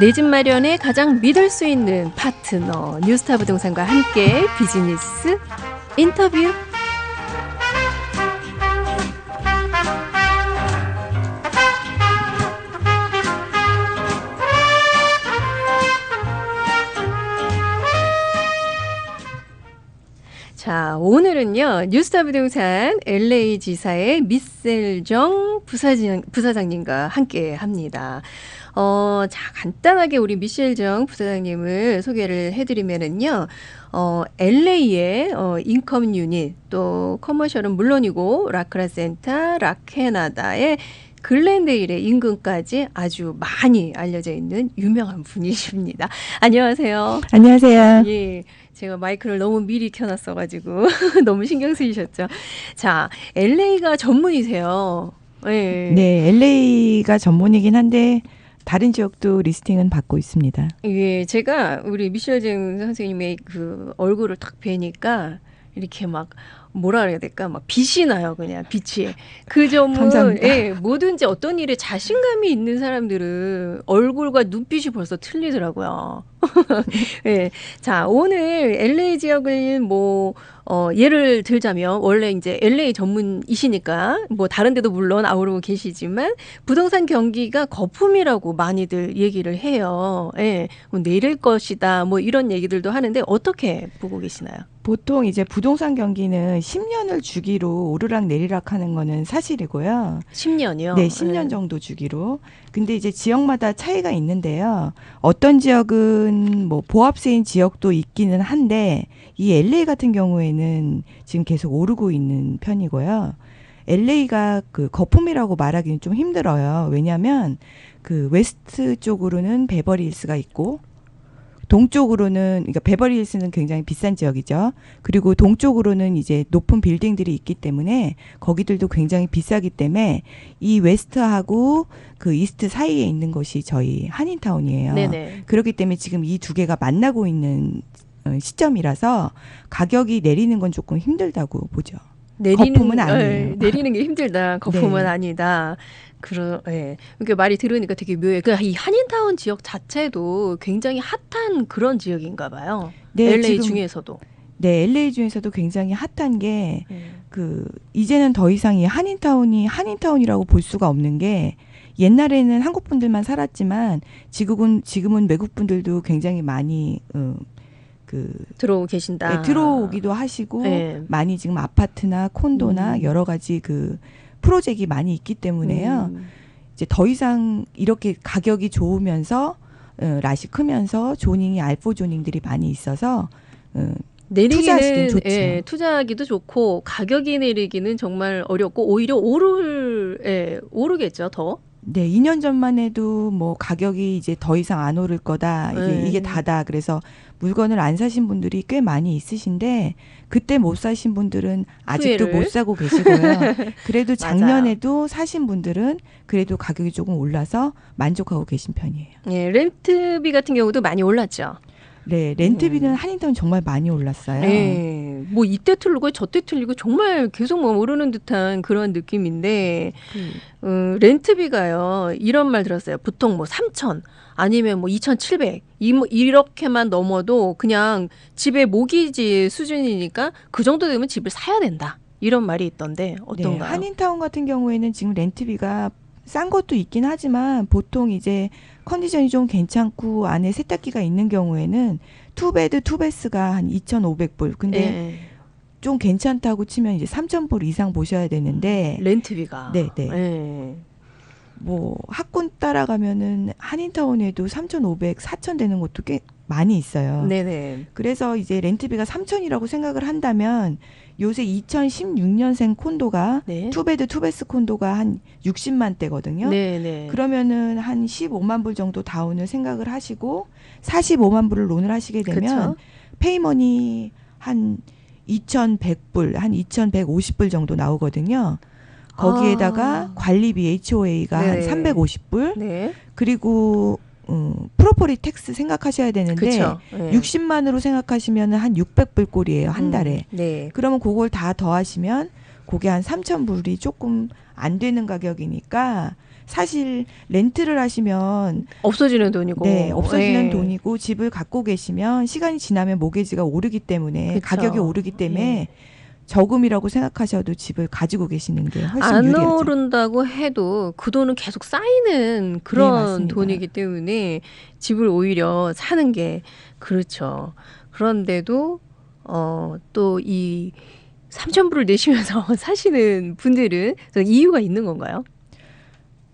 내 집 마련에 가장 믿을 수 있는 파트너 뉴스타 부동산과 함께 비즈니스 인터뷰 자, 오늘은요, 뉴스타 부동산 LA 지사의 미셀정 부사장, 부사장님과 함께 합니다. 어, 자, 간단하게 우리 미셀정 부사장님을 소개를 해드리면은요, 어, LA의 어, 인컴 유닛, 또 커머셜은 물론이고, 라크라 센터, 라케나다의 글렌데일의 인근까지 아주 많이 알려져 있는 유명한 분이십니다. 안녕하세요. 안녕하세요. 예. 제가 마이크를 너무 미리 켜놨어가지고 너무 신경 쓰이셨죠. 자, LA가 전문이세요. 예. 네, LA가 전문이긴 한데 다른 지역도 리스팅은 받고 있습니다. 예, 제가 우리 미셸증 선생님의 그 얼굴을 딱 뵈니까 이렇게 막 뭐라 그래야 될까 막 빛이 나요 그냥 빛이 그 점은 감사합니다. 예, 뭐든지 어떤 일에 자신감이 있는 사람들은 얼굴과 눈빛이 벌써 틀리더라고요. 예. 자, 오늘 LA 지역을 뭐, 어, 예를 들자면, 원래 이제 LA 전문이시니까, 뭐, 다른 데도 물론 아우르고 계시지만, 부동산 경기가 거품이라고 많이들 얘기를 해요. 예. 뭐 내릴 것이다, 뭐, 이런 얘기들도 하는데, 어떻게 보고 계시나요? 보통 이제 부동산 경기는 10년을 주기로 오르락 내리락 하는 거는 사실이고요. 10년이요? 네, 10년 정도 주기로. 근데 이제 지역마다 차이가 있는데요. 어떤 지역은 뭐 보합세인 지역도 있기는 한데 이 LA 같은 경우에는 지금 계속 오르고 있는 편이고요. LA가 그 거품이라고 말하기는 좀 힘들어요. 왜냐하면 그 웨스트 쪽으로는 베버리힐스가 있고 동쪽으로는 그러니까 베버리 힐스는 굉장히 비싼 지역이죠. 그리고 동쪽으로는 이제 높은 빌딩들이 있기 때문에 거기들도 굉장히 비싸기 때문에 이 웨스트하고 그 이스트 사이에 있는 것이 저희 한인타운이에요. 네네. 그렇기 때문에 지금 이 두 개가 만나고 있는 어, 시점이라서 가격이 내리는 건 조금 힘들다고 보죠. 내리는, 거품은 아니에요. 예, 내리는 게 힘들다. 거품은 네. 아니다. 그러, 예. 이렇게 말이 들으니까 되게 묘해. 그, 이 한인타운 지역 자체도 굉장히 핫한 그런 지역인가 봐요. 네, LA 지금 중에서도. 네, LA 중에서도 굉장히 핫한 게 예. 그 이제는 더 이상 이 한인타운이 한인타운이라고 볼 수가 없는 게 옛날에는 한국 분들만 살았지만 지금은 지금은 외국 분들도 굉장히 많이 어, 그 들어오고 계신다. 네, 들어오기도 하시고 네. 많이 지금 아파트나 콘도나 음. 여러 가지 그 프로젝트가 많이 있기 때문에요. 음. 이제 더 이상 이렇게 가격이 좋으면서 어, 라시 크면서 조닝이 알포 조닝들이 많이 있어서 어, 내리기는 좋죠. 예, 투자하기도 좋고 가격이 내리기는 정말 어렵고 오히려 오를 예, 오르겠죠 더. 네, 2년 전만 해도 뭐 가격이 이제 더 이상 안 오를 거다. 이게, 네. 이게 다다. 그래서 물건을 안 사신 분들이 꽤 많이 있으신데 그때 못 사신 분들은 아직도 후회를. 못 사고 계시고요. 그래도 작년에도 사신 분들은 그래도 가격이 조금 올라서 만족하고 계신 편이에요. 예, 렌트비 같은 경우도 많이 올랐죠. 네, 렌트비는 음. 한인타운 정말 많이 올랐어요. 예, 뭐 이때 틀리고 저때 틀리고 정말 계속 뭐 오르는 듯한 그런 느낌인데 그 음, 렌트비가요 이런 말 들었어요. 보통 뭐 3천 아니면 뭐 2,700 이, 뭐 이렇게만 넘어도 그냥 집에 모기지 수준이니까 그 정도 되면 집을 사야 된다 이런 말이 있던데 네, 어떤가요? 한인타운 같은 경우에는 지금 렌트비가 싼 것도 있긴 하지만 보통 이제 컨디션이 좀 괜찮고 안에 세탁기가 있는 경우에는 투베드 투베스가 한 2,500불. 근데 예, 좀 괜찮다고 치면 이제 3,000불 이상 보셔야 되는데 렌트비가 네, 네. 예. 뭐 학군 따라가면은 한인타운에도 3,500, 4,000 되는 것도 꽤 많이 있어요. 네네. 그래서 이제 렌트비가 3,000이라고 생각을 한다면 요새 2016년생 콘도가 네. 투베드 투베스 콘도가 한 60만 대거든요. 네 네. 그러면은 한 15만 불 정도 다운을 생각을 하시고 45만 불을 론을 하시게 되면 그쵸? 페이머니 한 2,100불, 한 2,150불 정도 나오거든요. 거기에다가 아. 관리비 HOA가 네. 한 350불, 네. 그리고 음, 프로퍼리 텍스 생각하셔야 되는데 그렇죠. 네. 60만으로 생각하시면 한 600불 꼴이에요 한 달에. 음, 네. 그러면 그걸 다 더하시면 그게 한 3,000불이 조금 안 되는 가격이니까 사실 렌트를 하시면 없어지는 돈이고. 네, 없어지는 예. 돈이고 집을 갖고 계시면 시간이 지나면 모기지가 오르기 때문에 그쵸. 가격이 오르기 때문에 저금이라고 생각하셔도 집을 가지고 계시는 게 훨씬 안 유리하죠. 오른다고 해도 그 돈은 계속 쌓이는 네, 그런 맞습니다. 돈이기 때문에 집을 오히려 사는 게 그렇죠. 그런데도 어또이 3천 불을 내시면서 사시는 분들은 그 이유가 있는 건가요?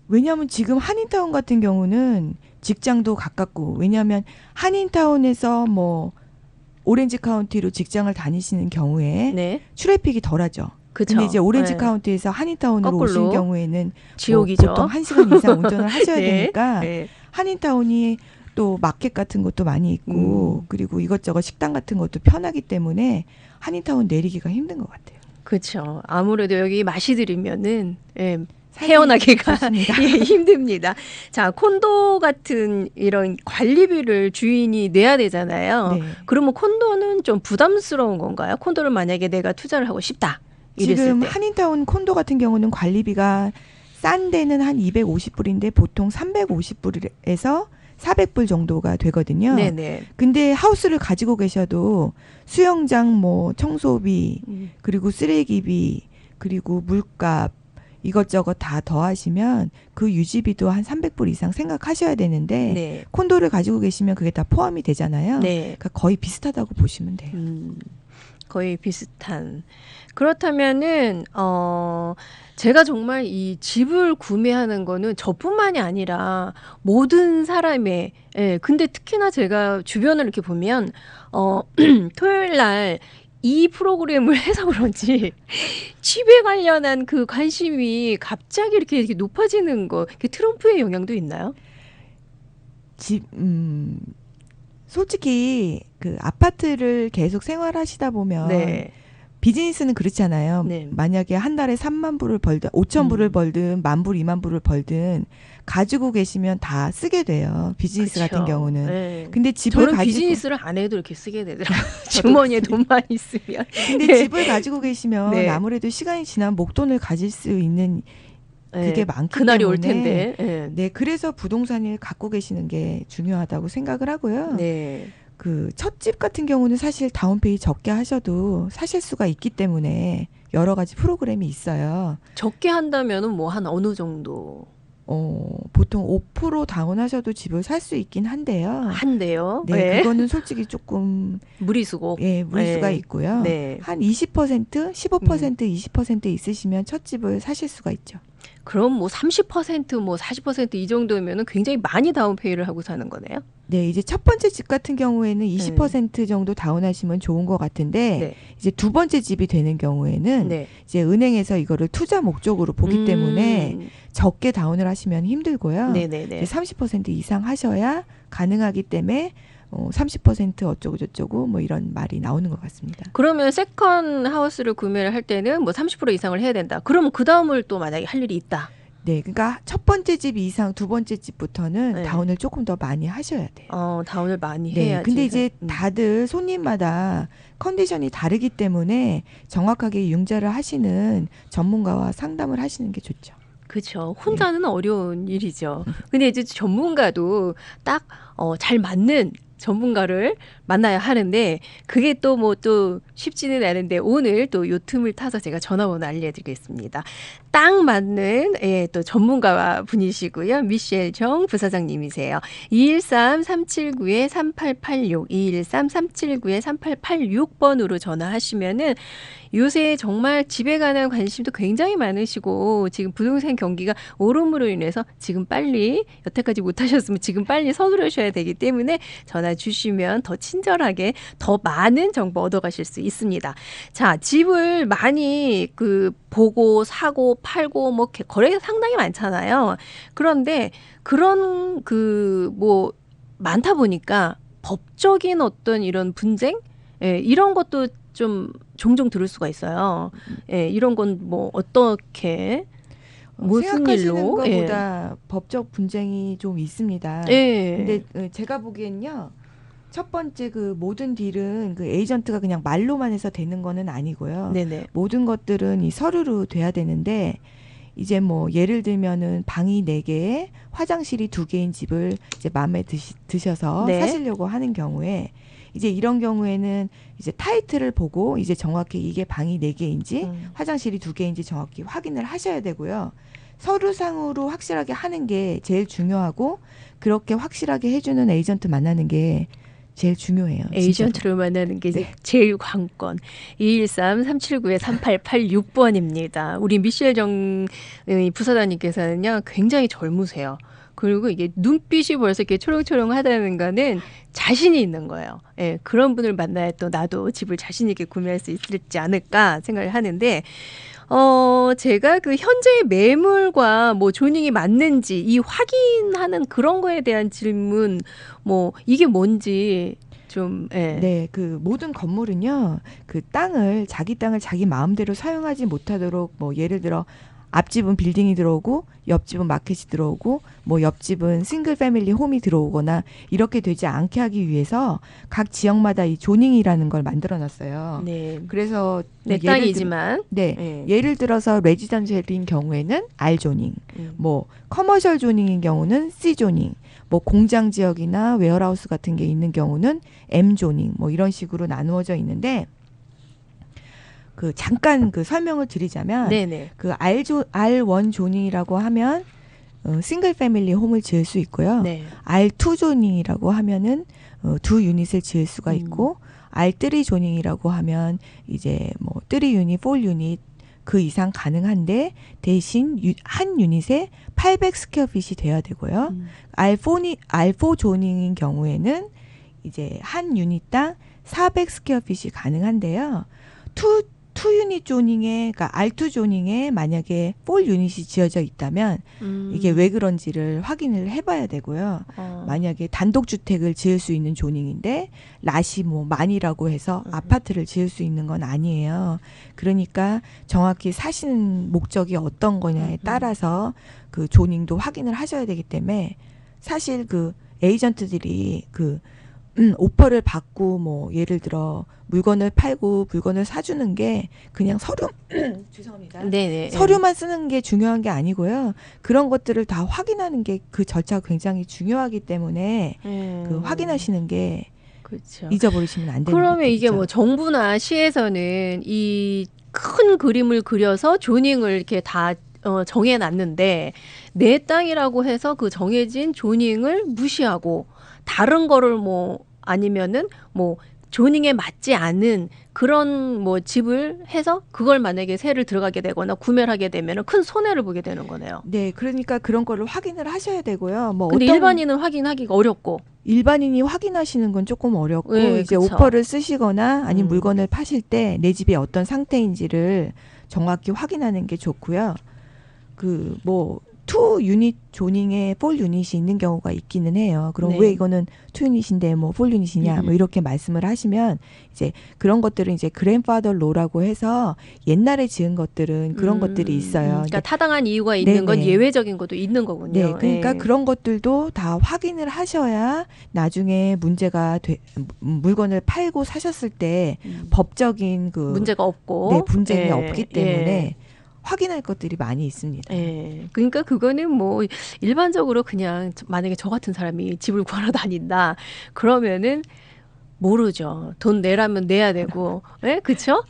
왜냐하면 지금 한인타운 같은 경우는 직장도 가깝고 왜냐하면 한인타운에서 뭐 오렌지 카운티로 직장을 다니시는 경우에 네, 트래픽이 덜하죠. 그렇죠. 근데 이제 오렌지 카운티에서 한인타운으로. 오신 경우에는 지옥이죠. 뭐 보통 1시간 이상 운전을 하셔야 네, 되니까 네. 한인타운이 또 마켓 같은 것도 많이 있고 음. 그리고 이것저것 식당 같은 것도 편하기 때문에 한인타운 내리기가 힘든 것 같아요. 그렇죠. 아무래도 여기 마시 들이면은 예, 헤어나기가. 예, 힘듭니다. 자, 콘도 같은 이런 관리비를 주인이 내야 되잖아요. 네. 그러면 콘도는 좀 부담스러운 건가요? 콘도를 만약에 내가 투자를 하고 싶다. 지금 때. 한인타운 콘도 같은 경우는 관리비가 싼 데는 한 250불인데 보통 350불에서 400불 정도가 되거든요. 네네. 근데 하우스를 가지고 계셔도 수영장 뭐 청소비 음, 그리고 쓰레기비 그리고 물값 이것저것 다 더하시면 그 유지비도 한 300불 이상 생각하셔야 되는데 네. 콘도를 가지고 계시면 그게 다 포함이 되잖아요. 네. 그러니까 거의 비슷하다고 보시면 돼요. 음, 거의 비슷한. 그렇다면은 어 제가 정말 이 집을 구매하는 거는 저뿐만이 아니라 모든 사람의 예 근데 특히나 제가 주변을 이렇게 보면 어 토요일 날 이 프로그램을 해서 그런지 집에 관련한 그 관심이 갑자기 이렇게, 이렇게 높아지는 거, 그 트럼프의 영향도 있나요? 집, 음, 솔직히 그 아파트를 계속 생활하시다 보면 네. 비즈니스는 그렇잖아요. 네. 만약에 한 달에 3만 불을 벌든 5천 불을 음. 벌든 만 불, 2만 불을 벌든 가지고 계시면 다 쓰게 돼요. 비즈니스 그쵸. 같은 경우는. 네. 근데 집을 저는 가지고 비즈니스를 안 해도 이렇게 쓰게 되더라고요. 주머니에 돈만 있으면. 근데 네. 집을 가지고 계시면 네. 아무래도 시간이 지나면 목돈을 가질 수 있는 그게 네. 많기 그날이 올 때문에 텐데. 네. 네, 그래서 부동산을 갖고 계시는 게 중요하다고 생각을 하고요. 네. 그 첫 집 같은 경우는 사실 다운페이 적게 하셔도 사실 수가 있기 때문에 여러 가지 프로그램이 있어요. 적게 한다면은 뭐 한 어느 정도 어, 보통 5% 다운하셔도 집을 살 수 있긴 한데요. 한대요. 네, 네. 그거는 솔직히 조금 무리수고. 예, 무리수가 네. 있고요. 네. 한 20%, 15%, 20% 있으시면 첫 집을 사실 수가 있죠. 그럼 뭐 30%뭐 40%이 정도면은 굉장히 많이 다운페이를 하고 사는 거네요. 네, 이제 첫 번째 집 같은 경우에는 20% 정도 다운하시면 좋은 것 같은데 네. 이제 두 번째 집이 되는 경우에는 네. 이제 은행에서 이거를 투자 목적으로 보기 음. 때문에 적게 다운을 하시면 힘들고요. 네네네. 이제 30% 이상 하셔야 가능하기 때문에 어, 30% 어쩌고 저쩌고 뭐 이런 말이 나오는 것 같습니다. 그러면 세컨 하우스를 구매를 할 때는 뭐 30% 이상을 해야 된다. 그러면 그 다음을 또 만약에 할 일이 있다. 네, 그러니까 첫 번째 집 이상 두 번째 집부터는 네. 다운을 조금 더 많이 하셔야 돼요. 어, 다운을 많이 네, 해야지. 근데 이제 음. 다들 손님마다 컨디션이 다르기 때문에 정확하게 융자를 하시는 전문가와 상담을 하시는 게 좋죠. 그렇죠. 혼자는 어려운 일이죠. 근데 이제 전문가도 딱 어, 잘 맞는 전문가를 만나야 하는데 그게 또뭐 또 쉽지는 않은데 오늘 또 요 틈을 타서 제가 전화번호 알려드리겠습니다. 딱 맞는 예, 또 전문가 분이시고요. 미셸 정 부사장님이세요. 213-379-3886, 213-379-3886번으로 전화하시면은 요새 정말 집에 관한 관심도 굉장히 많으시고 지금 부동산 경기가 오름으로 인해서 지금 빨리 여태까지 못하셨으면 지금 빨리 서두르셔야 되기 때문에 전화 주시면 더 친 절하게 더 많은 정보 얻어가실 수 있습니다. 자, 집을 많이 그 보고 사고 팔고 뭐 개- 거래가 상당히 많잖아요. 그런데 그런 그 뭐 많다 보니까 법적인 어떤 이런 분쟁 예, 이런 것도 좀 종종 들을 수가 있어요. 예, 이런 건 뭐 어떻게 무슨 일로 것보다 법적 분쟁이 좀 있습니다. 예. 근데 어, 제가 보기엔요. 첫 번째 그 모든 딜은 그 에이전트가 그냥 말로만 해서 되는 거는 아니고요. 네네. 모든 것들은 이 서류로 돼야 되는데 이제 뭐 예를 들면은 방이 네개 화장실이 두개인 집을 이제 마음에 드시, 드셔서 네. 사시려고 하는 경우에 이제 이런 경우에는 이제 타이틀을 보고 이제 정확히 이게 방이 네개인지 음. 화장실이 두 개인지 정확히 확인을 하셔야 되고요. 서류상으로 확실하게 하는 게 제일 중요하고 그렇게 확실하게 해주는 에이전트 만나는 게 제일 중요해요. 진짜로. 에이전트를 만나는 게 네. 제일 관건. 213-379-3886번입니다. 우리 미셸 정이 부사장님께서는요, 굉장히 젊으세요. 그리고 이게 눈빛이 벌써 이렇게 초롱초롱하다는 거는 자신이 있는 거예요. 예, 그런 분을 만나야 또 나도 집을 자신 있게 구매할 수 있을지 않을까 생각을 하는데, 어, 제가 그 현재의 매물과 뭐 조닝이 맞는지 이 확인하는 그런 거에 대한 질문, 뭐 이게 뭔지 좀, 예. 네, 그 모든 건물은요, 그 땅을 자기 땅을 자기 마음대로 사용하지 못하도록 뭐 예를 들어 앞집은 빌딩이 들어오고 옆집은 마켓이 들어오고 뭐 옆집은 싱글 패밀리 홈이 들어오거나 이렇게 되지 않게 하기 위해서 각 지역마다 이 조닝이라는 걸 만들어 놨어요. 네. 그래서 내 예를 들- 땅이지만. 네. 예. 예를 들어서 레지던셜인 경우에는 R 조닝, 음. 뭐 커머셜 조닝인 경우는 C 조닝, 뭐 공장 지역이나 웨어하우스 같은 게 있는 경우는 M 조닝, 뭐 이런 식으로 나누어져 있는데 그 잠깐 그 설명을 드리자면 네네. 그 R 조 R1 조닝이라고 하면 어, 싱글 패밀리 홈을 지을 수 있고요. 네. R2 조닝이라고 하면은 어, 두 유닛을 지을 수가 음. 있고 R3 조닝이라고 하면 이제 뭐 3 유닛, 4 유닛 그 이상 가능한데 대신 유, 한 유닛에 800 스퀘어 핏이 돼야 되고요. 음. R4니 R4 조닝인 경우에는 이제 한 유닛당 400 스퀘어 핏이 가능한데요. 투, 투 유닛 조닝에 그러니까 R2 조닝에 만약에 4 유닛이 지어져 있다면 음. 이게 왜 그런지를 확인을 해봐야 되고요. 어. 만약에 단독 주택을 지을 수 있는 조닝인데 낫이 뭐 만이라고 해서 음. 아파트를 지을 수 있는 건 아니에요. 그러니까 정확히 사시는 목적이 어떤 거냐에 음. 따라서 그 조닝도 확인을 하셔야 되기 때문에 사실 그 에이전트들이 그 음, 오퍼를 받고 뭐 예를 들어 물건을 팔고 물건을 사주는 게 그냥 서류 죄송합니다. 네네. 서류만 쓰는 게 중요한 게 아니고요. 그런 것들을 다 확인하는 게 그 절차가 굉장히 중요하기 때문에 음. 그 확인하시는 게 그렇죠. 잊어버리시면 안 되는 그러면 이게 것들이죠. 뭐 정부나 시에서는 이 큰 그림을 그려서 조닝을 이렇게 다 어, 정해놨는데 내 땅이라고 해서 그 정해진 조닝을 무시하고 다른 거를 뭐 아니면은 뭐 조닝에 맞지 않은 그런 뭐 집을 해서 그걸 만약에 세를 들어가게 되거나 구매를 하게 되면은 큰 손해를 보게 되는 거네요. 네, 그러니까 그런 거를 확인을 하셔야 되고요. 뭐 근데 어떤 일반인은 확인하기가 어렵고. 일반인이 확인하시는 건 조금 어렵고 네, 이제 그쵸. 오퍼를 쓰시거나 아니면 음. 물건을 파실 때 내 집이 어떤 상태인지를 정확히 확인하는 게 좋고요. 그 뭐 투 유닛 조닝에 폴 유닛이 있는 경우가 있기는 해요. 그럼 네. 왜 이거는 투 유닛인데 뭐 폴 유닛이냐 음. 뭐 이렇게 말씀을 하시면 이제 그런 것들은 이제 그랜파더 로라고 해서 옛날에 지은 것들은 그런 음, 것들이 있어요. 그러니까 타당한 이유가 있는 건 네네. 예외적인 것도 있는 거군요. 네, 그러니까 예. 그런 것들도 다 확인을 하셔야 나중에 문제가 돼, 음, 물건을 팔고 사셨을 때 음. 법적인 그 문제가 없고 네, 분쟁이 예, 없기 때문에 확인할 것들이 많이 있습니다. 예. 예. 그러니까 그거는 뭐 일반적으로 그냥 저- 만약에 저 같은 사람이 집을 구하러 다닌다 그러면은 모르죠. 돈 내라면 내야 되고, 예, 그렇죠?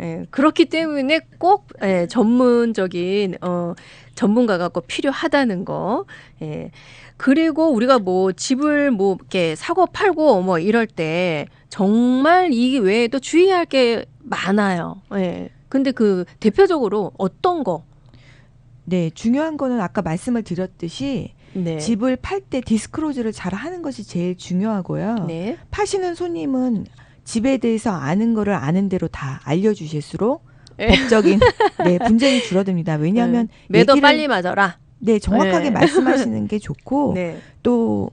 예, 그렇기 때문에 꼭 예, 전문적인 어 전문가가 꼭 필요하다는 거. 예. 그리고 우리가 뭐 집을 뭐 이렇게 사고 팔고 뭐 이럴 때 정말 이 외에도 주의할 게 많아요. 예. 근데 그 대표적으로 어떤 거? 네, 중요한 거는 아까 말씀을 드렸듯이 네. 집을 팔 때 디스크로즈를 잘 하는 것이 제일 중요하고요. 네. 파시는 손님은 집에 대해서 아는 거를 아는 대로 다 알려주실수록 예. 법적인 네, 분쟁이 줄어듭니다. 왜냐하면 네. 매도 얘기를- 빨리 맞아라. 네 정확하게 네. 말씀하시는 게 좋고 네. 또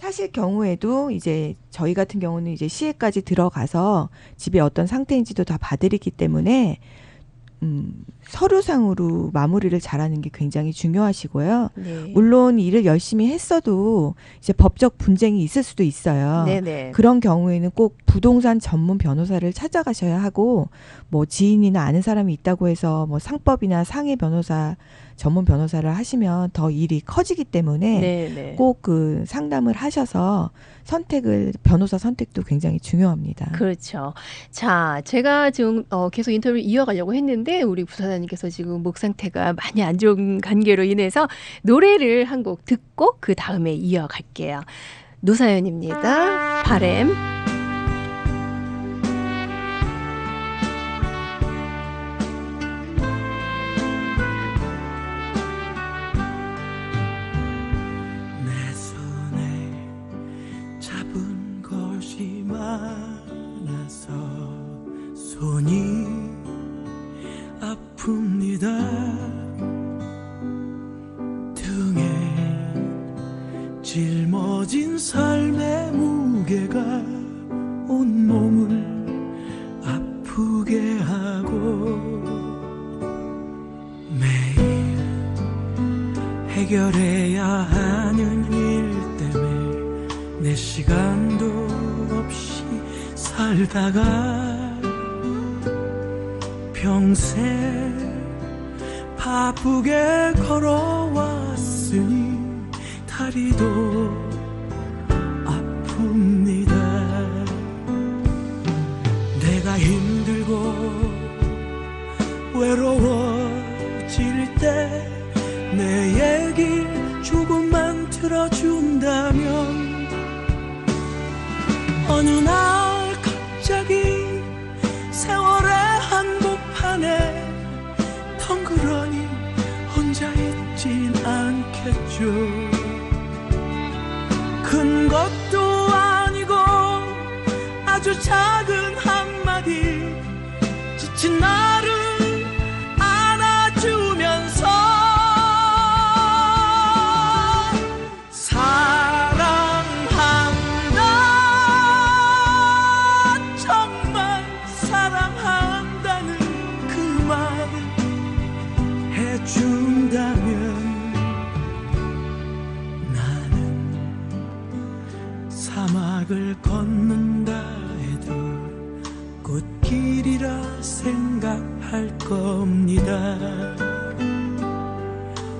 사실 경우에도 이제 저희 같은 경우는 이제 시에까지 들어가서 집이 어떤 상태인지도 다 봐드리기 때문에 음, 서류상으로 마무리를 잘하는 게 굉장히 중요하시고요. 네. 물론 일을 열심히 했어도 이제 법적 분쟁이 있을 수도 있어요. 네네. 그런 경우에는 꼭 부동산 전문 변호사를 찾아가셔야 하고 뭐 지인이나 아는 사람이 있다고 해서 뭐 상법이나 상해 변호사 전문 변호사를 하시면 더 일이 커지기 때문에 네네. 꼭그 상담을 하셔서 선택을 변호사 선택도 굉장히 중요합니다. 그렇죠. 자, 제가 지금 어, 계속 인터뷰를 이어가려고 했는데 우리 부사장 님께서 지금 목 상태가 많이 안 좋은 관계로 인해서 노래를 한 곡 듣고 그 다음에 이어갈게요. 노사연입니다. 바램. 해결해야 하는 일 때문에 내 시간도 없이 살다가 평생 바쁘게 걸어왔으니 다리도 아픕니다. 내가 힘들고 외로워 덩그러니 혼자 있진 않겠죠. 큰 것도 아니고 아주 작은 한마디 지친 나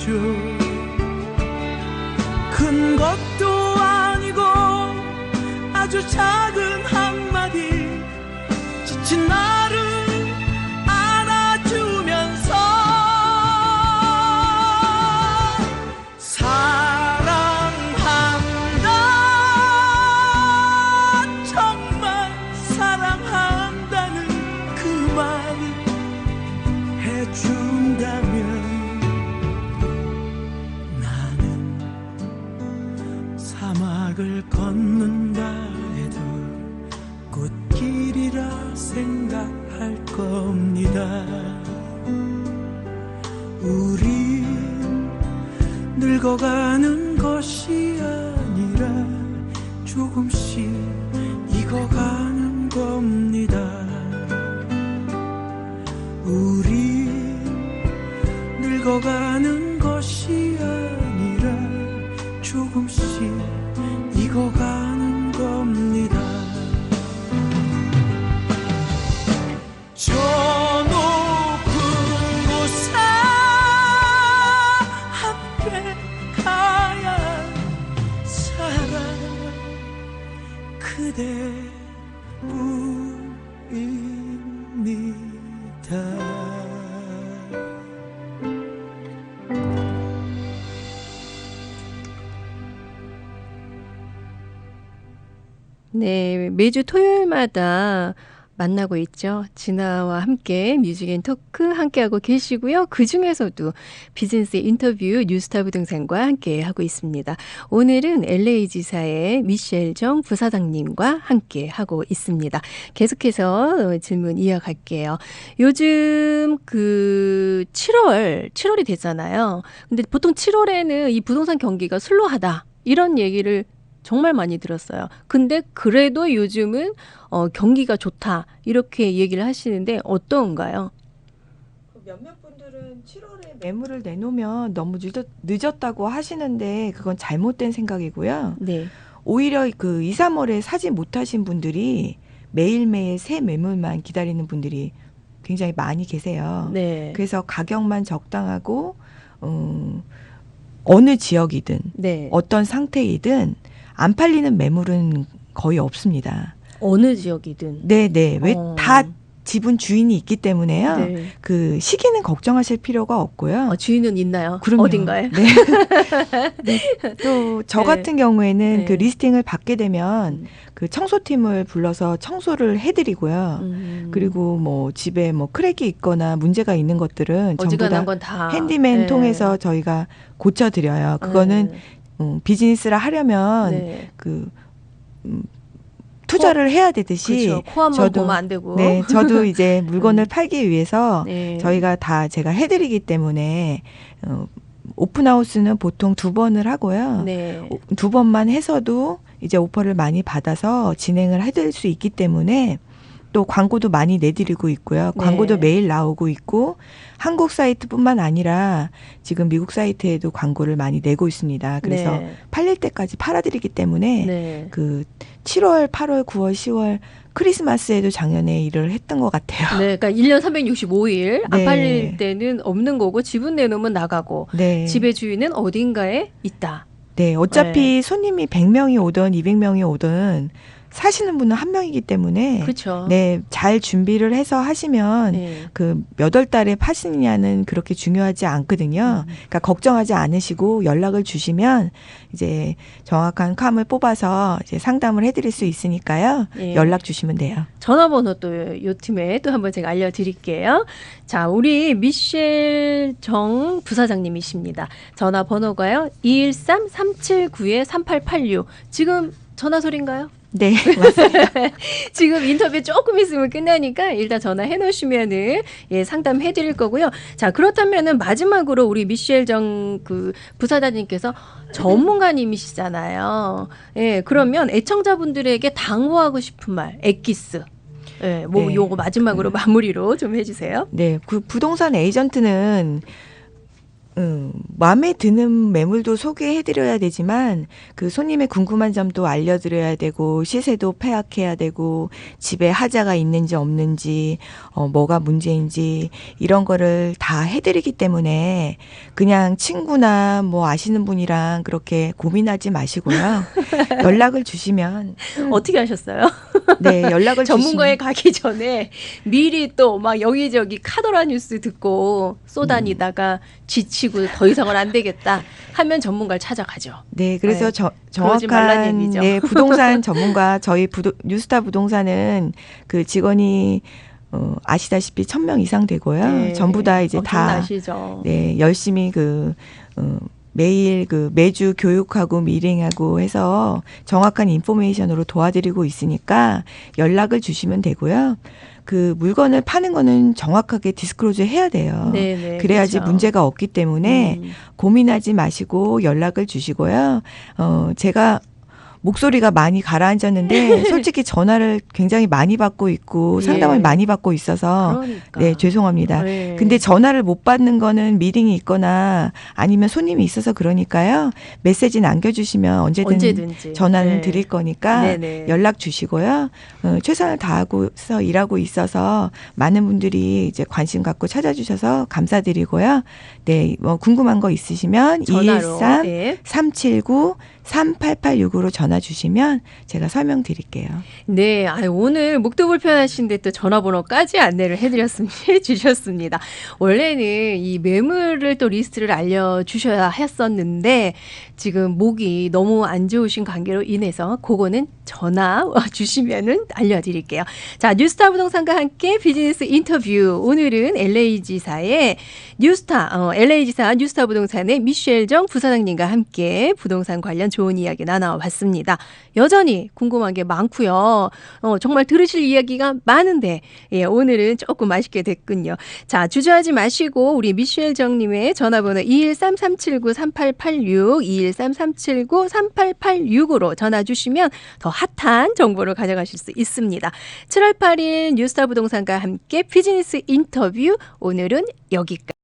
않겠죠 큰 것도 아니고 아주 작은 늙어가는 네, 매주 토요일마다 만나고 있죠. 진아와 함께 뮤직 앤 토크 함께하고 계시고요. 그 중에서도 비즈니스 인터뷰 뉴스타브 등산과 함께 하고 있습니다. 오늘은 LA 지사의 미셸 정 부사장님과 함께 하고 있습니다. 계속해서 질문 이어갈게요. 요즘 그 7월, 7월이 됐잖아요. 근데 보통 7월에는 이 부동산 경기가 슬로하다. 이런 얘기를 정말 많이 들었어요. 근데 그래도 요즘은 어, 경기가 좋다. 이렇게 얘기를 하시는데 어떤가요? 몇몇 분들은 7월에 매물을 내놓으면 너무 늦었, 늦었 다고 하시는데 그건 잘못된 생각이고요. 네. 오히려 그 2, 3월에 사지 못하신 분들이 매일매일 새 매물만 기다리는 분들이 굉장히 많이 계세요. 네. 그래서 가격만 적당하고 음, 어느 지역이든 네. 어떤 상태이든 안 팔리는 매물은 거의 없습니다. 어느 지역이든. 네, 네. 왜 어. 다 지분 주인이 있기 때문에요. 네. 그 시기는 걱정하실 필요가 없고요. 어, 주인은 있나요? 그럼요. 어딘가에? 네. 또저 네. 같은 경우에는 네. 그 리스팅을 받게 되면 음. 그 청소팀을 불러서 청소를 해드리고요. 음. 그리고 뭐 집에 뭐 크랙이 있거나 문제가 있는 것들은 전부 다건 다. 핸디맨 네. 통해서 저희가 고쳐드려요. 그거는 음, 비즈니스를 하려면 네. 그 음, 투자를 해야 되듯이 그렇죠. 코앞만 저도- 보면 안 되고. 네, 저도 이제 물건을 음. 팔기 위해서 네. 저희가 다 제가 해드리기 때문에 어, 오픈하우스는 보통 두 번을 하고요. 네. 오- 두 번만 해서도 이제 오퍼를 많이 받아서 진행을 해드릴 수 있기 때문에 또 광고도 많이 내드리고 있고요. 네. 광고도 매일 나오고 있고 한국 사이트뿐만 아니라 지금 미국 사이트에도 광고를 많이 내고 있습니다. 그래서 네. 팔릴 때까지 팔아드리기 때문에 네. 그 7월, 8월, 9월, 10월 크리스마스에도 작년에 일을 했던 것 같아요. 네, 그러니까 1년 365일 안 네. 팔릴 때는 없는 거고 지분 내놓으면 나가고 네. 집의 주인은 어딘가에 있다. 네, 어차피 손님이 100명이 오든 200명이 오든 사시는 분은 한 명이기 때문에 그렇죠. 네, 잘 준비를 해서 하시면 네. 그몇 월 달에 파시느냐는 그렇게 중요하지 않거든요. 음. 그러니까 걱정하지 않으시고 연락을 주시면 이제 정확한 캄을 뽑아서 이제 상담을 해 드릴 수 있으니까요. 예. 연락 주시면 돼요. 전화번호 또 요 팀에 또 한번 제가 알려 드릴게요. 자, 우리 미셸 정 부사장님이십니다. 전화번호가요. 213-379-3886. 지금 전화 소리인가요? 네, 지금 인터뷰 조금 있으면 끝나니까 일단 전화 해 놓으시면은 예, 상담해 드릴 거고요. 자, 그렇다면은 마지막으로 우리 미셸 정 그 부사장님께서 전문가님이시잖아요. 예, 그러면 애청자분들에게 당부하고 싶은 말, 엑기스. 예, 뭐 네. 요거 마지막으로 마무리로 좀 해 주세요. 네, 그 부동산 에이전트는 음, 마음에 드는 매물도 소개해드려야 되지만 그 손님의 궁금한 점도 알려드려야 되고 시세도 파악해야 되고 집에 하자가 있는지 없는지 어, 뭐가 문제인지 이런 거를 다 해드리기 때문에 그냥 친구나 뭐 아시는 분이랑 그렇게 고민하지 마시고요 연락을 주시면 어떻게 하셨어요? 네 연락을 전문가에 주시면 가기 전에 미리 또 막 여기저기 카더라 뉴스 듣고 쏘다니다가 지치 고 더 이상은 안 되겠다 하면 전문가를 찾아가죠. 네, 그래서 네. 저, 정확한. 네, 부동산 전문가 저희 부도, 뉴스타 부동산은 그 직원이 어, 아시다시피 천 명 이상 되고요. 네. 전부 다 이제 어, 다 기억나시죠? 네, 열심히 그 어, 매일 그 매주 교육하고 미링하고 해서 정확한 인포메이션으로 도와드리고 있으니까 연락을 주시면 되고요. 그 물건을 파는 거는 정확하게 디스크로즈 해야 돼요. 네네. 그래야지 그렇죠. 문제가 없기 때문에 음. 고민하지 마시고 연락을 주시고요. 어, 제가 목소리가 많이 가라앉았는데 솔직히 전화를 굉장히 많이 받고 있고 예. 상담을 많이 받고 있어서 그러니까. 네, 죄송합니다. 네. 근데 전화를 못 받는 거는 미팅이 있거나 아니면 손님이 있어서 그러니까요. 메시지 남겨주시면 언제든, 언제든지 전화는 네. 드릴 거니까 네네. 연락 주시고요. 어, 최선을 다하고서 일하고 있어서 많은 분들이 이제 관심 갖고 찾아주셔서 감사드리고요. 네, 뭐 궁금한 거 있으시면 전화로 213 예. 379 3886으로 전화 주시면 제가 설명 드릴게요. 네, 아, 오늘 목도 불편하신데 또 전화번호까지 안내를. 해주셨습니다. 원래는 이 매물을 또 리스트를 알려주셔야 했었는데 지금 목이 너무 안 좋으신 관계로 인해서 그거는 전화 주시면은 알려드릴게요. 자, 뉴스타 부동산과 함께 비즈니스 인터뷰. 오늘은 LA지사의 뉴스타, 어, LA지사 뉴스타 부동산의 미셸 정 부사장님과 함께 부동산 관련 좋은 이야기 나눠봤습니다. 여전히 궁금한 게 많고요. 어, 정말 들으실 이야기가 많은데 예, 오늘은 조금 아쉽게 됐군요. 자, 주저하지 마시고 우리 미셸 정님의 전화번호 213-379-3886, 213-379-3886으로 전화 주시면 더 핫한 정보를 가져가실 수 있습니다. 7월 8일 뉴스타 부동산과 함께 비즈니스 인터뷰 오늘은 여기까지.